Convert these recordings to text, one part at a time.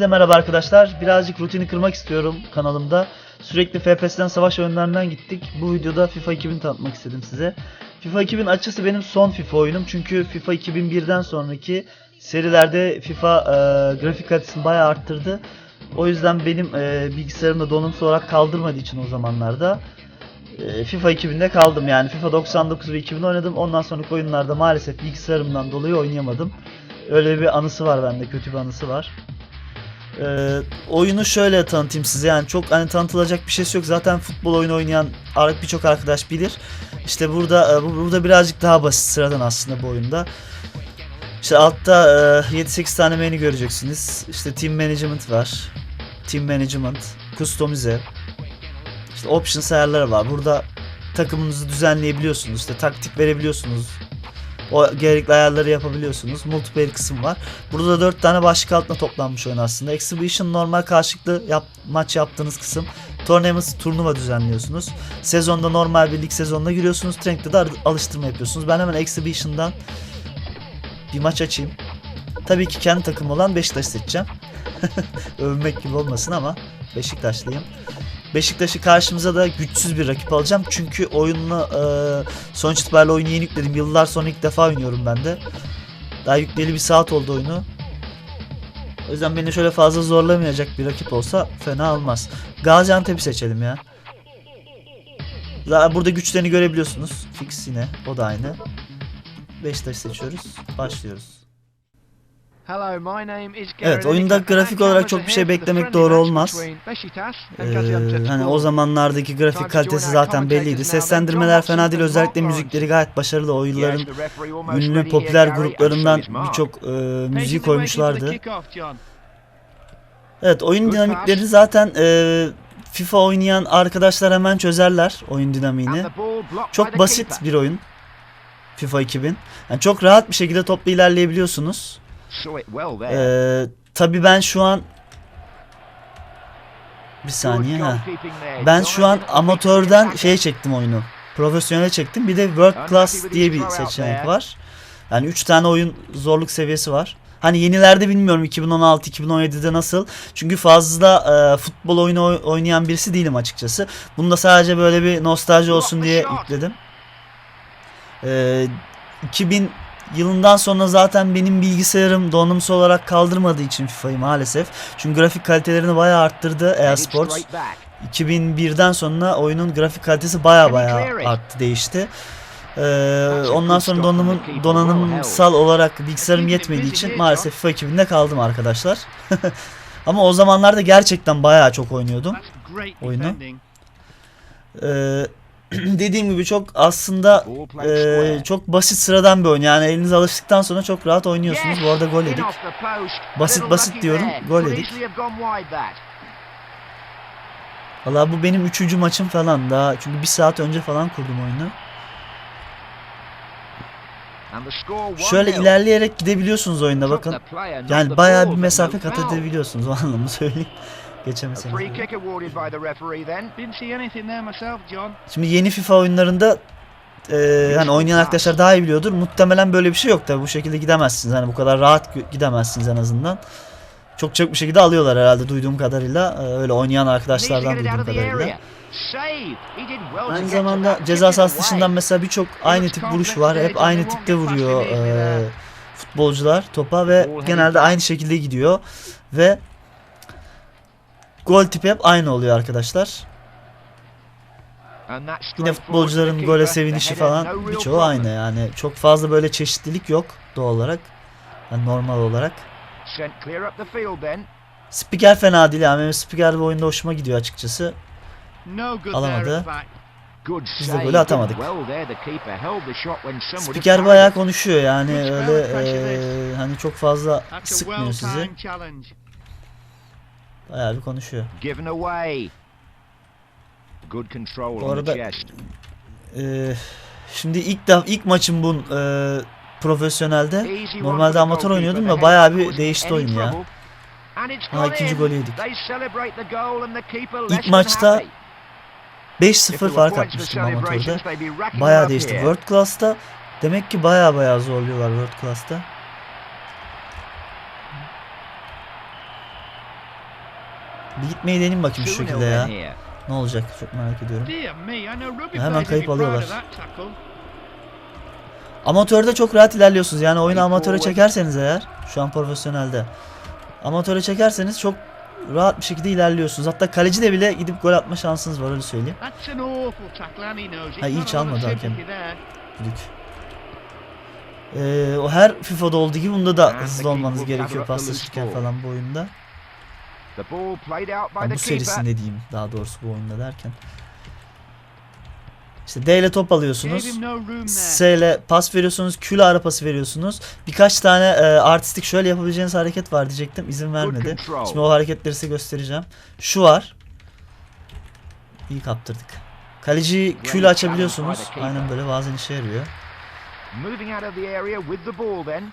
Hepinize merhaba arkadaşlar. Birazcık rutini kırmak istiyorum kanalımda. Sürekli FPS'den savaş oyunlarından gittik. Bu videoda FIFA 2000 tanıtmak istedim size. FIFA 2000 açıkçası benim son FIFA oyunum. Çünkü FIFA 2001'den sonraki serilerde FIFA e, grafik kalitesini bayağı arttırdı. O yüzden benim e, bilgisayarımda donanımsal olarak kaldırmadığı için o zamanlarda e, FIFA 2000'de kaldım yani. FIFA 99 ve 2000 oynadım. Ondan sonraki oyunlarda maalesef bilgisayarımdan dolayı oynayamadım. Öyle bir anısı var bende, kötü bir anısı var. Ee, oyunu şöyle tanıtayım size yani çok hani tanıtılacak bir şeysi yok zaten futbol oyunu oynayan birçok arkadaş bilir. İşte burada e, bu- burada birazcık daha basit sıradan aslında bu oyunda. İşte altta e, 7-8 tane menü göreceksiniz. İşte team management var. Team management, customize. İşte options ayarları var. Burada takımınızı düzenleyebiliyorsunuz. İşte taktik verebiliyorsunuz. O gerekli ayarları yapabiliyorsunuz. Multiplayer kısım var. Burada da 4 tane başlık altına toplanmış oyun aslında. Exhibition normal karşılıklı yap, maç yaptığınız kısım. Tournament turnuva düzenliyorsunuz. Sezonda normal bir lig sezonuna giriyorsunuz. Trank'te de alıştırma yapıyorsunuz. Ben hemen Exhibition'dan bir maç açayım. Tabii ki kendi takım olan Beşiktaş seçeceğim. Övünmek gibi olmasın ama Beşiktaşlıyım. Beşiktaş'ı karşımıza da güçsüz bir rakip alacağım. Çünkü oyunla e, sonuç itibariyle oyunu yeni yükledim. Yıllar sonra ilk defa oynuyorum ben de. Daha yükleyeli bir saat oldu oyunu. O yüzden beni şöyle fazla zorlamayacak bir rakip olsa fena olmaz. Gaziantep'i seçelim ya. Zaten burada güçlerini görebiliyorsunuz. Fix yine. O da aynı. Beşiktaş seçiyoruz. Başlıyoruz. Evet, oyunda grafik olarak çok bir şey beklemek doğru olmaz. Ee, hani o zamanlardaki grafik kalitesi zaten belliydi. Seslendirmeler fena değil. Özellikle müzikleri gayet başarılı. Oyunların ünlü popüler gruplarından birçok e, müziği koymuşlardı. Evet oyun dinamikleri zaten e, FIFA oynayan arkadaşlar hemen çözerler oyun dinamiğini. Çok basit bir oyun. FIFA 2000. Yani çok rahat bir şekilde topla ilerleyebiliyorsunuz. Ee, tabii ben şu an bir saniye ha. Ben şu an amatörden şeye çektim oyunu. Profesyonele çektim. Bir de World Class diye bir seçenek var. Yani 3 tane oyun zorluk seviyesi var. Hani yenilerde bilmiyorum 2016-2017'de nasıl. Çünkü fazla e, futbol oyunu oy- oynayan birisi değilim açıkçası. Bunu da sadece böyle bir nostalji olsun diye yükledim. E, 2000 yılından sonra zaten benim bilgisayarım donanımsal olarak kaldırmadığı için FIFA'yı maalesef. Çünkü grafik kalitelerini bayağı arttırdı eSports. 2001'den sonra oyunun grafik kalitesi baya baya arttı değişti. Ee, ondan sonra donanımın donanımsal olarak bilgisayarım yetmediği için maalesef FIFA 2000'de kaldım arkadaşlar. Ama o zamanlarda gerçekten baya çok oynuyordum. oyunu. Ee, dediğim gibi çok aslında e, çok basit sıradan bir oyun. Yani elinize alıştıktan sonra çok rahat oynuyorsunuz. Bu arada gol yedik. Basit basit diyorum, gol yedik. Valla bu benim üçüncü maçım falan daha. Çünkü bir saat önce falan kurdum oyunu. Şöyle ilerleyerek gidebiliyorsunuz oyunda bakın. Yani bayağı bir mesafe kat edebiliyorsunuz o anlamda söyleyeyim. Geçemeseniz. Free bile. kick awarded by the referee then. Didn't see anything there myself, John. Şimdi yeni FIFA oyunlarında e, hani oynayan arkadaşlar daha iyi biliyordur. Muhtemelen böyle bir şey yok tabi bu şekilde gidemezsiniz. Hani bu kadar rahat gidemezsiniz en azından. Çok çabuk bir şekilde alıyorlar herhalde duyduğum kadarıyla. E, öyle oynayan arkadaşlardan duyduğum kadarıyla. Aynı zamanda ceza sahası dışından mesela birçok aynı tip vuruş var. Hep aynı tipte vuruyor e, futbolcular topa ve genelde aynı şekilde gidiyor. Ve gol tipi hep aynı oluyor arkadaşlar. Yine futbolcuların gole sevinişi falan birçoğu aynı yani. Çok fazla böyle çeşitlilik yok doğal olarak. Yani normal olarak. Spiker fena değil yani. Benim spiker bu oyunda hoşuma gidiyor açıkçası. Alamadı. Biz de golü atamadık. Spiker bayağı konuşuyor yani öyle eee, hani çok fazla sıkmıyor sizi. Bayağı bir konuşuyor. given away. Good control Bu arada-. Eee, şimdi ilk def ilk maçım bu eee, profesyonelde. Normalde amatör oynuyordum da bayağı bir değişti oyun ya. Ha, ikinci in. golü yedik. İlk maçta happy. If 5-0 there were fark atmıştım amatörde. Bayağı değişti. World Class'ta demek ki bayağı bayağı zorluyorlar World Class'ta. Bir gitmeyi deneyim bakayım şu 2-0 şekilde ya. Ne olacak çok merak ediyorum. Rugby Hemen kayıp alıyorlar. Amatörde çok rahat ilerliyorsunuz. Yani oyunu amatöre çekerseniz eğer şu an profesyonelde. Amatöre çekerseniz çok rahat bir şekilde ilerliyorsunuz. Hatta kaleci de bile gidip gol atma şansınız var öyle söyleyeyim. Ha, iyi çalmadı hakem. Düdük. Ee, o her FIFA'da olduğu gibi bunda da hızlı olmanız gerekiyor paslaşırken falan bu oyunda. The bu serisinde diyeyim daha doğrusu bu oyunda derken. İşte D ile top alıyorsunuz. S ile pas veriyorsunuz. Q ile ara pası veriyorsunuz. Birkaç tane e, artistik şöyle yapabileceğiniz hareket var diyecektim. izin vermedi. Şimdi o hareketleri size göstereceğim. Şu var. İyi kaptırdık. Kaleciyi Q ile açabiliyorsunuz. Aynen böyle bazen işe yarıyor. Moving out of the area with the ball then.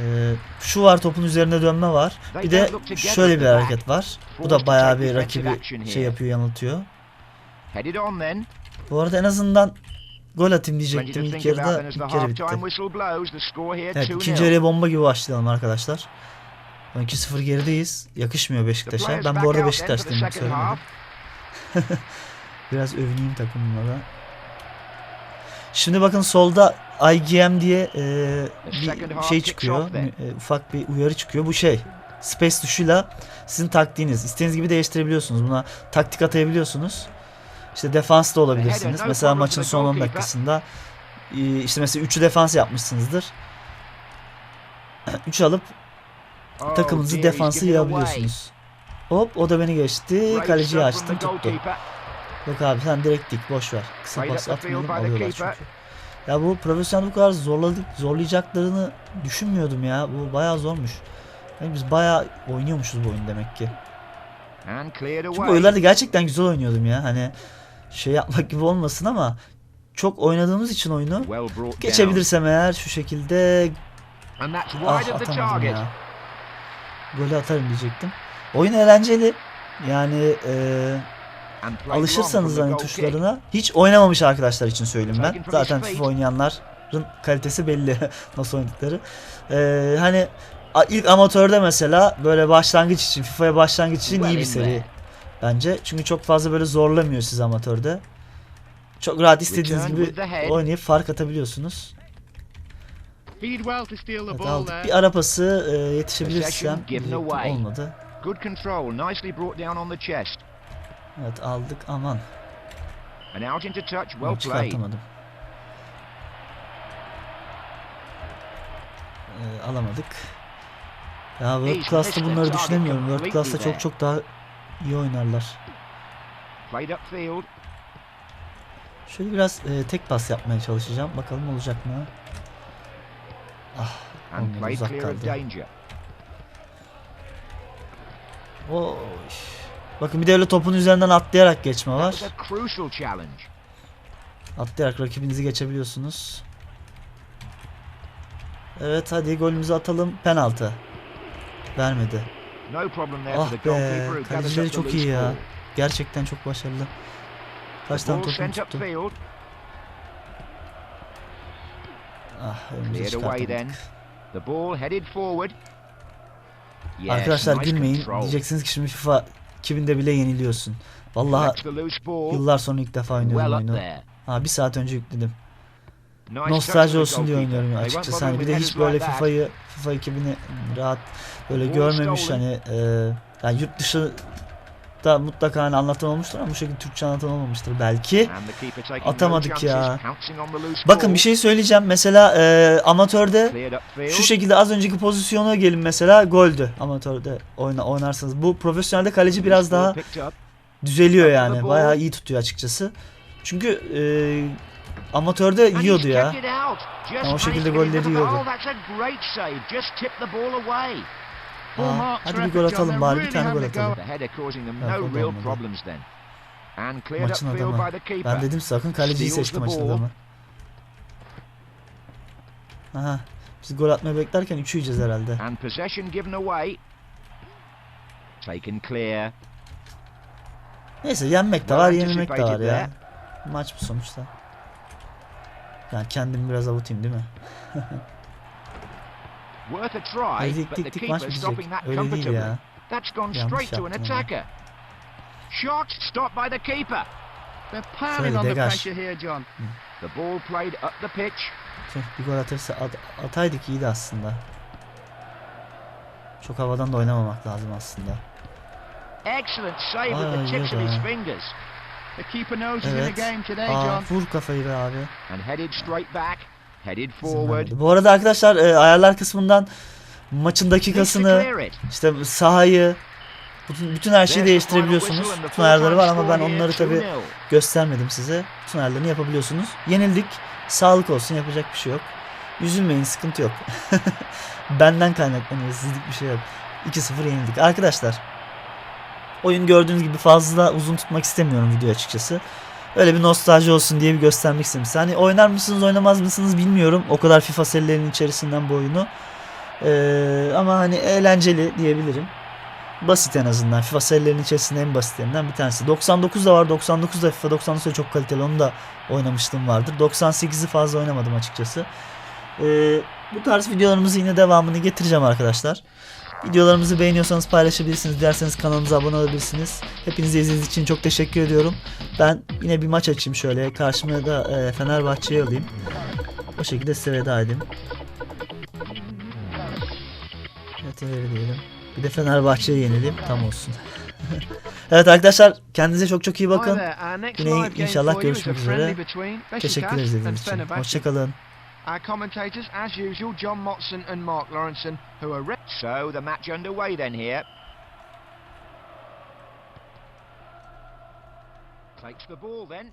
Ee, şu var topun üzerinde dönme var. Bir de şöyle bir hareket var. Bu da bayağı bir rakibi şey yapıyor yanıltıyor. Bu arada en azından gol atayım diyecektim ilk yarıda. ilk yarı bitti. Evet 2-0. ikinci yarıya bomba gibi başlayalım arkadaşlar. 2-0 gerideyiz. Yakışmıyor Beşiktaş'a. Ben bu arada second söylemedim. Biraz övüneyim takımıma da. Şimdi bakın solda IGM diye e, bir şey çıkıyor. E, ufak bir uyarı çıkıyor. Bu şey space tuşuyla sizin taktiğiniz. İstediğiniz gibi değiştirebiliyorsunuz. Buna taktik atayabiliyorsunuz. İşte defans da olabilirsiniz. Mesela maçın son 10 dakikasında e, işte mesela 3'ü defans yapmışsınızdır. 3 alıp Oh takımınızı defansı yığabiliyorsunuz. Hop o da beni geçti. Kaleciyi açtım tuttu. Yok abi sen direkt dik boş ver. Kısa pas atmayalım alıyorlar çünkü. Ya bu profesyonel bu kadar zorladık, zorlayacaklarını düşünmüyordum ya. Bu bayağı zormuş. Yani biz bayağı oynuyormuşuz bu oyun demek ki. Çünkü oyunlarda gerçekten güzel oynuyordum ya. Hani şey yapmak gibi olmasın ama çok oynadığımız için oyunu geçebilirsem eğer şu şekilde ah atamadım ya. Golü atarım diyecektim. Oyun eğlenceli. Yani eee alışırsanız hani tuşlarına hiç oynamamış arkadaşlar için söyleyeyim ben. Zaten FIFA oynayanların kalitesi belli nasıl oynadıkları. Ee, hani ilk amatörde mesela böyle başlangıç için FIFA'ya başlangıç için iyi bir seri bence. Çünkü çok fazla böyle zorlamıyor siz amatörde. Çok rahat istediğiniz gibi oynayıp fark atabiliyorsunuz. Evet, aldık. Bir ara pası e, yetişebilirsem olmadı. Good control. Nicely brought down on the chest. Evet aldık aman. And out into touch. Well Well played. çıkartamadım. Ee, alamadık. Ya World Class'ta bunları düşünemiyorum. World Class'ta çok çok daha iyi oynarlar. Şöyle biraz e, tek pas yapmaya çalışacağım. Bakalım olacak mı? Ah, uzak kaldı. danger. Bakın bir de öyle topun üzerinden atlayarak geçme var. Atlayarak rakibinizi geçebiliyorsunuz. Evet hadi golümüzü atalım. Penaltı. Vermedi. Ah be, kalecileri çok iyi ya. Gerçekten çok başarılı. Kaç tane sent tuttu. Ah önümüze çıkartamadık. Arkadaşlar gülmeyin. Diyeceksiniz ki şimdi FIFA 2000'de bile yeniliyorsun. Vallahi yıllar sonra ilk defa oynuyorum oyunu. Ha bir saat önce yükledim. Nostalji olsun diye oynuyorum açıkçası. Hani bir de hiç böyle. FIFA'yı FIFA 2000'i rahat böyle görmemiş hani e, yani yurt dışı da mutlaka hani anlatan olmuştur ama bu şekilde Türkçe anlatan olmamıştır belki. Atamadık ya. Bakın bir şey söyleyeceğim. Mesela e, amatörde şu şekilde az önceki pozisyona gelin mesela goldü. Amatörde oyna, oynarsanız. Bu profesyonelde kaleci biraz daha düzeliyor yani. Bayağı iyi tutuyor açıkçası. Çünkü e, amatörde yiyordu ya. Just o şekilde golleri yiyordu. Aa, marks hadi bir gol atalım bari bir tane gol atalım. The header causing them Ya, no o da real olmadı. problems then. And cleared Maçın adamı. by the keeper. Ben dedim sakın kaleciyi seçti the maçın ball. adamı. Aha. Biz gol atmayı beklerken 3'ü yiyeceğiz herhalde. And possession given away. Taken clear. Neyse yenmek de var yenilmek de var ya. Maç bu sonuçta. Yani kendimi biraz avutayım değil mi? Worth a try, dik but the dik keeper stopping that Öyle değil comfortably. ya. That's gone Yanlış straight to an yaptım ama. attacker. Shot stopped by the keeper. They're piling Şöyle on the degaj. pressure here, John. The ball played up the pitch. Tüh, bir gol atırsa at- ataydık iyiydi aslında. Çok havadan da oynamamak lazım aslında. Excellent save with Ay, the tips of yeah. his fingers. The keeper knows he's in Evet. the game today, Aa, John. vur kafayı be abi. And headed straight back. Headed forward. Bu arada arkadaşlar e, ayarlar kısmından maçın dakikasını, işte sahayı, bütün, bütün her şeyi değiştirebiliyorsunuz. Bütün ayarları var ama ben onları tabi göstermedim size. Bütün ayarlarını yapabiliyorsunuz. Yenildik. Sağlık olsun yapacak bir şey yok. Üzülmeyin sıkıntı yok. Benden kaynaklanıyor sizlik bir şey yok. 2-0 yenildik. Arkadaşlar oyun gördüğünüz gibi fazla uzun tutmak istemiyorum video açıkçası. Öyle bir nostalji olsun diye bir göstermek istedim. Hani oynar mısınız oynamaz mısınız bilmiyorum. O kadar FIFA serilerinin içerisinden bu oyunu. Ee, ama hani eğlenceli diyebilirim. Basit en azından. FIFA serilerinin içerisinde en basitlerinden bir tanesi. 99 da var. 99 da FIFA 99 da çok kaliteli. Onu da oynamıştım vardır. 98'i fazla oynamadım açıkçası. Ee, bu tarz videolarımızı yine devamını getireceğim arkadaşlar. Videolarımızı beğeniyorsanız paylaşabilirsiniz. Dilerseniz kanalımıza abone olabilirsiniz. Hepinize izlediğiniz için çok teşekkür ediyorum. Ben yine bir maç açayım şöyle. Karşıma da e, Fenerbahçe'yi alayım. O şekilde size veda edeyim. Evet öyle diyelim. Bir de Fenerbahçe'ye yenileyim. Tam olsun. evet arkadaşlar kendinize çok çok iyi bakın. Yine inşallah görüşmek üzere. Teşekkür and için. Hoşçakalın. Our commentators, as usual, John Motson and Mark Lawrenson, who are re- So the match underway then here. Takes the ball then.